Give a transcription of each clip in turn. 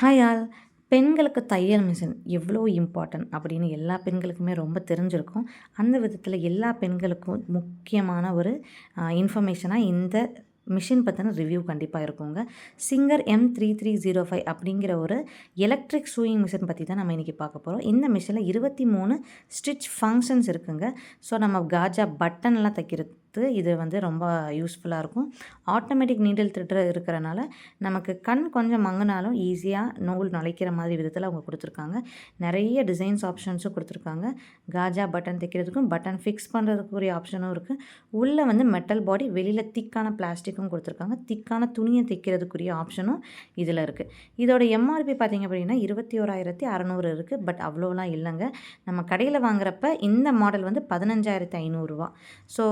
Hi all பெண்களுக்கு தையல் machine எவ்வளோ இம்பார்ட்டன்ட் அப்படின்னு எல்லா பெண்களுக்குமே ரொம்ப தெரிஞ்சிருக்கும். அந்த விதத்தில் எல்லா பெண்களுக்கும் முக்கியமான ஒரு இன்ஃபர்மேஷனாக இந்த மிஷின் பற்றின ரிவ்யூ கண்டிப்பாக இருக்குங்க. Singer M three three zero five அப்படிங்கிற ஒரு எலக்ட்ரிக் சூயிங் மிஷின் பற்றி தான் நம்ம இன்றைக்கி பார்க்க போகிறோம் இந்த மிஷினில் இருபத்தி மூணு ஸ்டிச் ஃபங்க்ஷன்ஸ் இருக்குங்க. ஸோ நம்ம காஜா பட்டன்லாம் தைக்கிறது இது வந்து ரொம்ப யூஸ்ஃபுல்லாக இருக்கும். ஆட்டோமேட்டிக் நீடில் த்ரெட்டர் இருக்கிறனால நமக்கு கண் கொஞ்சம் மங்கினாலும் ஈஸியாக நூல் நுழைக்கிற மாதிரி விதத்தில் அவங்க கொடுத்துருக்காங்க. நிறைய டிசைன்ஸ் ஆப்ஷன்ஸும் கொடுத்துருக்காங்க. காஜா பட்டன் தைக்கிறதுக்கும் பட்டன் ஃபிக்ஸ் பண்ணுறதுக்குரிய ஆப்ஷனும் இருக்குது உள்ளே வந்து மெட்டல் பாடி வெளியில் திக்கான பிளாஸ்டிக்கும் கொடுத்துருக்காங்க. திக்கான துணியை தைக்கிறதுக்குரிய ஆப்ஷனும் இதில் இருக்குது இதோட எம்ஆர்பி பார்த்திங்க அப்படின்னா இருபத்தி ஓராயிரத்தி அறநூறு இருக்குது பட் அவ்வளோலாம் இல்லைங்க. நம்ம கடையில் வாங்குறப்ப இந்த மாடல் வந்து பதினஞ்சாயிரத்தி ஐநூறுரூவா ஸோ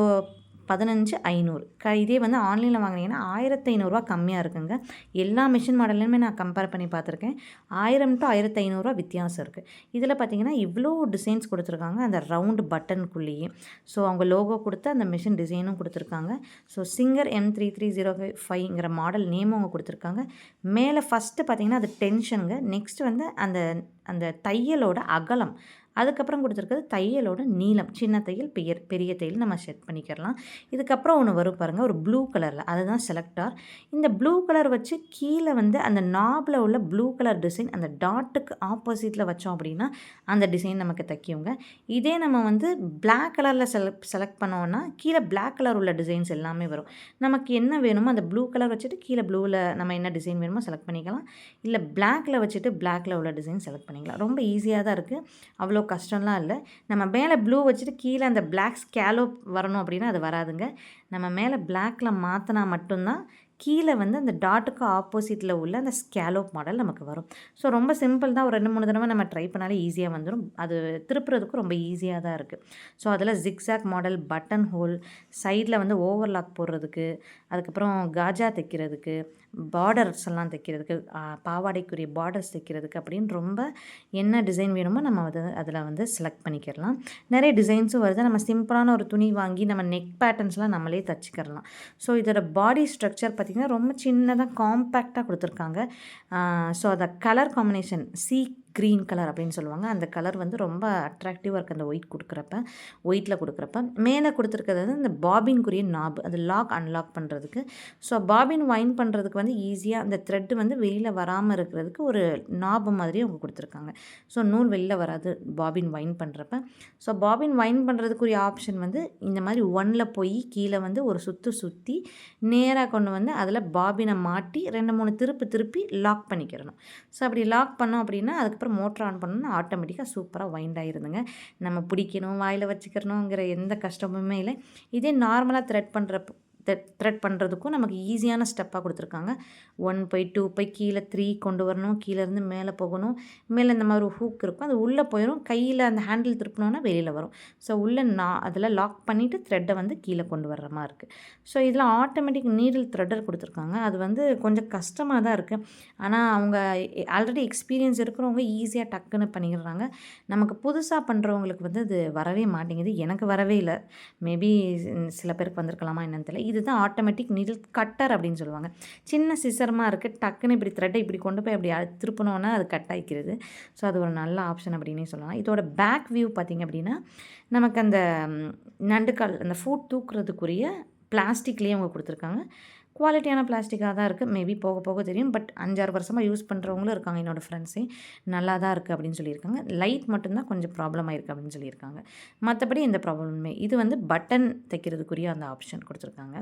பதினஞ்சு ஐநூறு. க இதே வந்து ஆன்லைனில் வாங்கினீங்கன்னா ஆயிரத்தி ஐநூறுரூவா கம்மியாக இருக்குங்க. எல்லா மிஷின் மாடல்லையுமே நான் கம்பேர் பண்ணி பார்த்துருக்கேன். ஆயிரம் டு ஆயிரத்தி ஐநூறுரூவா வித்தியாசம் இருக்குது இதில் பார்த்தீங்கன்னா இவ்வளோ டிசைன்ஸ் கொடுத்துருக்காங்க. அந்த ரவுண்டு பட்டனுக்குள்ளேயே ஸோ அவங்க லோகோ கொடுத்து அந்த மிஷின் டிசைனும் கொடுத்துருக்காங்க. So Singer M three three zero five ஃபைவ்ங்கிற model நேமும் அவங்க கொடுத்துருக்காங்க. மேலே ஃபஸ்ட்டு பார்த்தீங்கன்னா அது டென்ஷனுங்க நெக்ஸ்ட் வந்து அந்த அந்த தையலோட அகலம். அதுக்கப்புறம் கொடுத்துருக்குறது தையலோட நீளம். சின்ன தையல் பெரிய பெரிய தையல் நம்ம செட் பண்ணிக்கிறலாம். இதுக்கப்புறம் ஒன்று வரும் பாருங்கள் ஒரு ப்ளூ கலரில் அதுதான் செலக்டார் இந்த ப்ளூ கலர் வச்சு கீழே வந்து அந்த நாபில் உள்ள ப்ளூ கலர் டிசைன் அந்த டாட்டுக்கு ஆப்போசிட்டில் வச்சோம் அப்படின்னா அந்த டிசைன் நமக்கு தைக்கிவங்க இதே நம்ம வந்து பிளாக் கலரில் செலக்ட் செலக்ட் பண்ணோன்னா கீழே பிளாக் கலர் உள்ள டிசைன்ஸ் எல்லாமே வரும். நமக்கு என்ன வேணுமோ அந்த ப்ளூ கலர் வச்சுட்டு கீழே ப்ளூவில் நம்ம என்ன டிசைன் வேணுமோ செலக்ட் பண்ணிக்கலாம். இல்லை பிளாக்கில் வச்சுட்டு பிளாக்கில் உள்ள டிசைன் செலக்ட் பண்ணிக்கலாம். ரொம்ப ஈஸியாக தான் இருக்குது அவ்வளோ கஷ்டம்லாம் இல்லை. நம்ம மேலே ப்ளூ வச்சுட்டு கீழே அந்த பிளாக் ஸ்கேலோ வரணும் அப்படின்னா அது வராதுங்க. நம்ம மேலே பிளாக்கில் மாற்றினா மட்டும்தான் கீழே வந்து அந்த டாட்டுக்கு ஆப்போசிட்டில் உள்ள அந்த ஸ்கேலோப் மாடல் நமக்கு வரும். ஸோ ரொம்ப சிம்பிள் தான். ஒரு ரெண்டு மூணு தடவை நம்ம ட்ரை பண்ணாலே ஈஸியாக வந்துடும் அது திருப்புறதுக்கும் ரொம்ப ஈஸியாக தான் இருக்குது ஸோ அதில் ஜிக்ஸாக் மாடல் பட்டன் ஹோல் சைடில் வந்து ஓவர்லாக் போடுறதுக்கு அதுக்கப்புறம் காஜா தைக்கிறதுக்கு பார்டர்ஸ் எல்லாம் தைக்கிறதுக்கு பாவாடைக்குரிய பார்டர்ஸ் தைக்கிறதுக்கு அப்படின்னு ரொம்ப என்ன டிசைன் வேணுமோ நம்ம வந்து அதில் வந்து செலக்ட் பண்ணிக்கிறலாம் நிறைய டிசைன்ஸும் வருது. நம்ம சிம்பிளான ஒரு துணி வாங்கி நம்ம நெக் பேட்டர்ன்ஸ்லாம் நம்மளே தச்சுக்கிறலாம் ஸோ இதோட பாடி ஸ்ட்ரக்சர் பார்த்திங்கன்னா ரொம்ப சின்னதாக காம்பேக்டாக கொடுத்துருக்காங்க. ஸோ அதை colour combination sea green colour அப்படின்னு சொல்லுவாங்க. அந்த கலர் வந்து ரொம்ப அட்ராக்டிவாக இருக்குது அந்த ஒயிட் கொடுக்குறப்ப. ஒயிட்டில் கொடுக்குறப்ப. மேலே கொடுத்துருக்கிறது வந்து இந்த பாபின்குரிய நாப் அது லாக் அன்லாக் பண்ணுறதுக்கு ஸோ பாபின் வைன் பண்ணுறதுக்கு வந்து ஈஸியாக அந்த த்ரெட்டு வந்து வெளியில் வராமல் இருக்கிறதுக்கு ஒரு நாபு மாதிரி அவங்க கொடுத்துருக்காங்க. ஸோ நூல் வெளியில் வராது பாபின் வைன் பண்ணுறப்ப ஸோ பாபின் வைன் பண்ணுறதுக்குரிய ஆப்ஷன் வந்து இந்த மாதிரி ஒன்னில் போய் கீழே வந்து ஒரு சுற்று சுற்றி நேராக கொண்டு வந்து அதில் பாபினை மாட்டி ரெண்டு மூணு திருப்பி திருப்பி லாக் பண்ணிக்கிறணும். ஸோ அப்படி லாக் பண்ணோம் அப்படின்னா அதுக்கப்புறம் அப்புறம் மோட்ரு ஆன் பண்ணோன்னா ஆட்டோமேட்டிக்காக சூப்பராக வைண்ட் ஆகிருதுங்க நம்ம பிடிக்கணும் வாயில் வச்சுக்கிறணுங்கிற எந்த கஷ்டமுமே இல்லை. இதே நார்மலாக த்ரெட் பண்ணுறப்போ த்ரெட் பண்ணுறதுக்கும் நமக்கு ஈஸியான ஸ்டெப்பாக கொடுத்துருக்காங்க. ஒன் பை டூ பை கீழே த்ரீ கொண்டு வரணும் கீழேருந்து மேலே போகணும். மேலே இந்த மாதிரி ஒரு ஹூக் இருக்கும். அது உள்ளே போயிடும் கையில் அந்த ஹேண்டில் திருப்பினோன்னா வெளியில் வரும். ஸோ உள்ளே நான் அதில் லாக் பண்ணிவிட்டு த்ரெட்டை வந்து கீழே கொண்டு வர்ற மாதிரி இருக்குது ஸோ இதில் ஆட்டோமேட்டிக் நீடில் த்ரெட்டர் கொடுத்துருக்காங்க. அது வந்து கொஞ்சம் கஷ்டமாக தான் இருக்குது ஆனால் அவங்க ஆல்ரெடி எக்ஸ்பீரியன்ஸ் இருக்கிறவங்க ஈஸியாக டக்குன்னு பண்ணிடுறாங்க. நமக்கு புதுசாக பண்ணுறவங்களுக்கு வந்து அது வரவே மாட்டேங்குது. எனக்கு வரவே இல்லை. மேபி சில பேருக்கு வந்திருக்கலாமா என்னன்னு தெரியல. இது இதுதான் ஆட்டோமேட்டிக் நீடில் கட்டர் அப்படின்னு சொல்லுவாங்க. சின்ன சிசரமாக இருக்குது டக்குன்னு இப்படி த்ரெட்டை இப்படி கொண்டு போய் அப்படி திருப்பினோன்னா அது கட் ஆகிக்கிறது ஸோ அது ஒரு நல்ல ஆப்ஷன் அப்படின்னே சொல்லலாம். இதோட பேக் வியூ பார்த்திங்க அப்படின்னா நமக்கு அந்த நண்டுக்கால் அந்த ஃபுட் தூக்குறதுக்குரிய பிளாஸ்டிக்லேயே அவங்க கொடுத்துருக்காங்க. குவாலிட்டியான பிளாஸ்டிக்காக தான் இருக்குது. மேபி போக போக தெரியும். பட் அஞ்சாறு வருஷமாக யூஸ் பண்ணுறவங்களும் இருக்காங்க. என்னோடய ஃப்ரெண்ட்ஸே நல்லா தான் இருக்குது அப்படின்னு சொல்லியிருக்காங்க. லைட் மட்டும்தான் கொஞ்சம் ப்ராப்ளம் ஆயிருக்கு அப்படின்னு சொல்லியிருக்காங்க. மற்றபடி எந்த ப்ராப்ளமுமே இது வந்து பட்டன் தைக்கிறதுக்குரிய அந்த ஆப்ஷன் கொடுத்துருக்காங்க.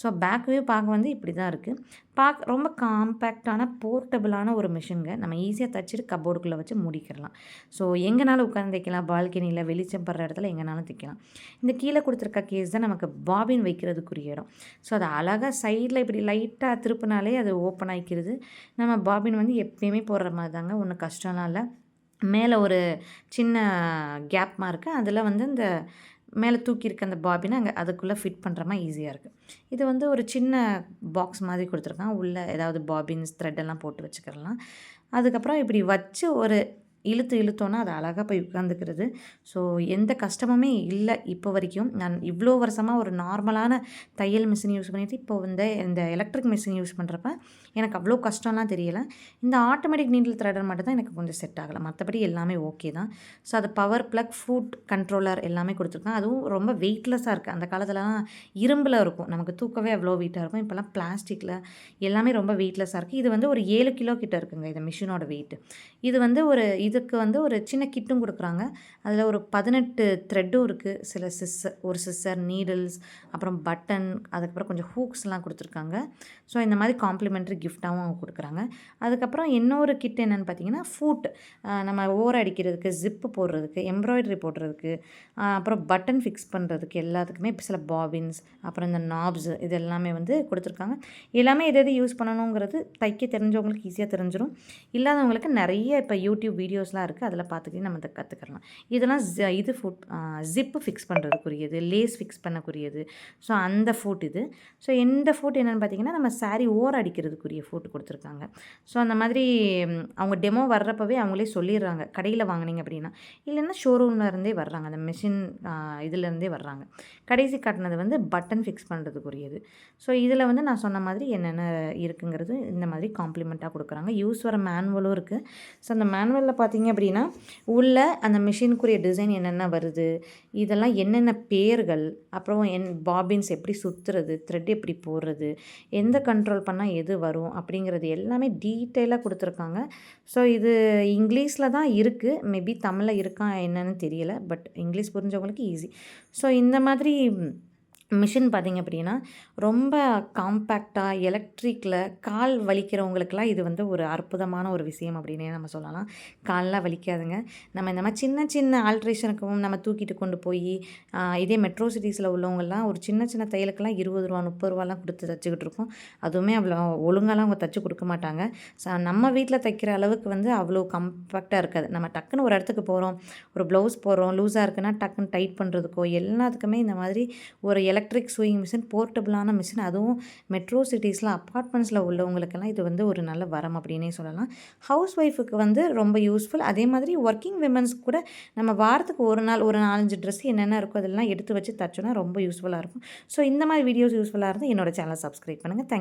ஸோ பேக் வியூ பார்க்க வந்து இப்படி தான் இருக்குது. பார்க்க ரொம்ப காம்பேக்டான போர்ட்டபுளான ஒரு மிஷினுங்க நம்ம ஈஸியாக தைச்சிட்டு கபோர்டுக்குள்ளே வச்சு முடிக்கிடலாம். ஸோ எங்கேனாலும் உட்காந்து தைக்கலாம். பால்கனியில் வெளிச்சம் படுற இடத்துல எங்கேனாலும் தைக்கலாம். இந்த கீழே கொடுத்துருக்க கேஸ் தான் நமக்கு பாபின் வைக்கிறதுக்குரிய இடம். ஸோ அதை அழகாக சைடில் இப்படி லைட்டாக திருப்பினாலே அது ஓப்பன் ஆகிக்கிறது நம்ம பாபின் வந்து எப்பயுமே போடுற மாதிரி தாங்க ஒன்றும் கஷ்டம்லாம் இல்லை. மேலே ஒரு சின்ன கேப் மார்க்கு அதில் வந்து இந்த மேலே தூக்கியிருக்க அந்த பாபினை அங்கே அதுக்குள்ளே ஃபிட் பண்ணுற மாதிரி ஈஸியாக இருக்குது இது வந்து ஒரு சின்ன பாக்ஸ் மாதிரி கொடுத்துருக்கான். உள்ளே ஏதாவது பாபின்ஸ் த்ரெட் எல்லாம் போட்டு வச்சுக்கிறலாம். அதுக்கப்புறம் இப்படி வச்சு ஒரு இழுத்து இழுத்தோன்னா அது அழகாக போய் உட்காந்துக்கிறது ஸோ எந்த கஷ்டமுமே இல்லை இப்போ வரைக்கும். நான் இவ்வளோ வருஷமாக ஒரு நார்மலான தையல் மிஷின் யூஸ் பண்ணிவிட்டு இப்போ வந்து இந்த எலக்ட்ரிக் மிஷின் யூஸ் பண்ணுறப்ப எனக்கு அவ்வளோ கஷ்டம்லாம் தெரியலை. இந்த ஆட்டோமேட்டிக் நீடில் த்ரெடர் மட்டும் தான் எனக்கு கொஞ்சம் செட் ஆகலை. மற்றபடி எல்லாமே ஓகே தான். ஸோ அது பவர் ப்ளக் ஃபுட் கண்ட்ரோலர் எல்லாமே கொடுத்துருக்காங்க அதுவும் ரொம்ப வெயிட்லெஸ்ஸாக இருக்குது அந்த காலத்துலலாம் இரும்பில் இருக்கும். நமக்கு தூக்கவே அவ்வளோ வெயிட்டாக இருக்கும். இப்போல்லாம் பிளாஸ்டிக்கில் எல்லாமே ரொம்ப வெயிட்லெஸ்ஸாக இருக்குது இது வந்து ஒரு ஏழு கிலோ கிட்ட இருக்குங்க இந்த மிஷினோட வெயிட் இது வந்து ஒரு இதுக்கு வந்து ஒரு சின்ன கிட்டும் கொடுக்குறாங்க. அதில் ஒரு பதினெட்டு த்ரெட்டும் இருக்குது சில சிஸ்ஸர் ஒரு சிஸ்ஸர் நீடில்ஸ் அப்புறம் பட்டன் அதுக்கப்புறம் கொஞ்சம் ஹூக்ஸ்லாம் கொடுத்துருக்காங்க. ஸோ இந்த மாதிரி காம்ப்ளிமெண்ட்ரி கிஃப்டாகவும் அவங்க கொடுக்குறாங்க. அதுக்கப்புறம் இன்னொரு கிட் என்னென்னு பார்த்தீங்கன்னா ஃபூட் நம்ம ஓர அடிக்கிறதுக்கு ஜிப்பு போடுறதுக்கு எம்ப்ராய்டரி போடுறதுக்கு அப்புறம் பட்டன் ஃபிக்ஸ் பண்ணுறதுக்கு எல்லாத்துக்குமே சில பாபின்ஸ் அப்புறம் இந்த நாப்ஸ் இது எல்லாமே வந்து கொடுத்துருக்காங்க. எல்லாமே எது எது யூஸ் பண்ணணுங்கிறது தைக்க தெரிஞ்சவங்களுக்கு ஈஸியாக தெரிஞ்சிடும் இல்லாதவங்களுக்கு நிறைய இப்போ யூடியூப் வீடியோ வீடியோஸ்லாம் இருக்குது அதில் பார்த்துக்கிட்டு நம்ம இதை கற்றுக்கலாம் இதெல்லாம் இது ஃபுட் ஜிப்பு ஃபிக்ஸ் பண்ணுறதுக்குரியது லேஸ் ஃபிக்ஸ் பண்ணக்கூடியது. ஸோ அந்த ஃபுட் இது. ஸோ எந்த ஃபுட் என்னென்னு பார்த்தீங்கன்னா நம்ம சாரீ ஓர் அடிக்கிறதுக்குரிய ஃபுட் கொடுத்துருக்காங்க. ஸோ அந்த மாதிரி அவங்க டெமோ வர்றப்பவே அவங்களே சொல்லிடுறாங்க. கடையில் வாங்கினீங்க அப்படின்னா இல்லைன்னா ஷோரூம்ல இருந்தே வர்றாங்க. அந்த மிஷின் இதுலேருந்தே வர்றாங்க. கடைசி காட்டினது வந்து பட்டன் ஃபிக்ஸ் பண்ணுறதுக்குரியது ஸோ இதில் வந்து நான் சொன்ன மாதிரி என்னென்ன இருக்குங்கிறது இந்த மாதிரி காம்ப்ளிமெண்ட்டாக கொடுக்குறாங்க. யூஸ் வர மேனுவலும் இருக்குது ஸோ அந்த மேனுவலில் பார்த்து பார்த்தீங்க அப்படின்னா உள்ள அந்த மிஷினுக்குரிய டிசைன் என்னென்ன வருது இதெல்லாம் என்னென்ன பேர்கள் அப்புறம் என் பாபின்ஸ் எப்படி சுற்றுறது த்ரெட் எப்படி போடுறது எந்த கண்ட்ரோல் பண்ணால் எது வரும் அப்படிங்கிறது எல்லாமே டீட்டெயிலாக கொடுத்துருக்காங்க. ஸோ இது இங்கிலீஷில் தான் இருக்குது மேபி தமிழில் இருக்கா என்னன்னு தெரியலை பட் இங்கிலீஷ் புரிஞ்சவங்களுக்கு ஈஸி ஸோ இந்த மாதிரி மிஷின் பார்த்திங்க அப்படின்னா ரொம்ப காம்பேக்டாக எலக்ட்ரிக்கில் கால் வலிக்கிறவங்களுக்கெல்லாம் இது வந்து ஒரு அற்புதமான ஒரு விஷயம் அப்படின்னே நம்ம சொல்லலாம். கால்லாம் வலிக்காதுங்க. நம்ம இந்த மாதிரி சின்ன சின்ன ஆல்ட்ரேஷனுக்கும் நம்ம தூக்கிட்டு கொண்டு போய் இதே மெட்ரோ சிட்டிஸில் உள்ளவங்கெல்லாம் ஒரு சின்ன சின்ன தையலுக்கெல்லாம் இருபது ரூபா முப்பது ரூபாலாம் கொடுத்து தச்சுக்கிட்டு இருக்கோம். அதுவுமே அவ்வளோ ஒழுங்காலாம் அவங்க தைச்சி கொடுக்க மாட்டாங்க. ஸோ நம்ம வீட்டில் தைக்கிற அளவுக்கு வந்து அவ்வளோ கம்பேக்டாக இருக்காது. நம்ம டக்குன்னு ஒரு இடத்துக்கு போகிறோம் ஒரு ப்ளவுஸ் போகிறோம் லூஸாக இருக்குன்னா டக்குன்னு டைட் பண்ணுறதுக்கோ எல்லாத்துக்குமே இந்த மாதிரி ஒரு எலக்ட் எலக்ட்ரிக் சூயிங் மிஷின் போர்ட்டபுளான மிஷின் அதுவும் மெட்ரோ சிட்டிஸில் அப்பார்ட்மெண்ட்ஸில் உள்ளவங்களுக்கெல்லாம் இது வந்து ஒரு நல்ல வரம் அப்படின்னே சொல்லலாம். ஹவுஸ் ஒய்ஃபுக்கு வந்து ரொம்ப யூஸ்ஃபுல் அதே மாதிரி ஒர்க்கிங் விமன்ஸ்க்கு கூட நம்ம வாரத்துக்கு ஒரு நாள் ஒரு நாலஞ்சு ட்ரெஸ் என்னென்ன இருக்கோ அதெல்லாம் எடுத்து வச்சு தச்சோன்னா ரொம்ப யூஸ்ஃபுல்லாக இருக்கும். ஸோ இந்த மாதிரி வீடியோஸ் யூஸ்ஃபுல்லாக இருந்தால் என்னோடய சேனலை சப்ஸ்கிரைப் பண்ணுங்கள் தேங்க்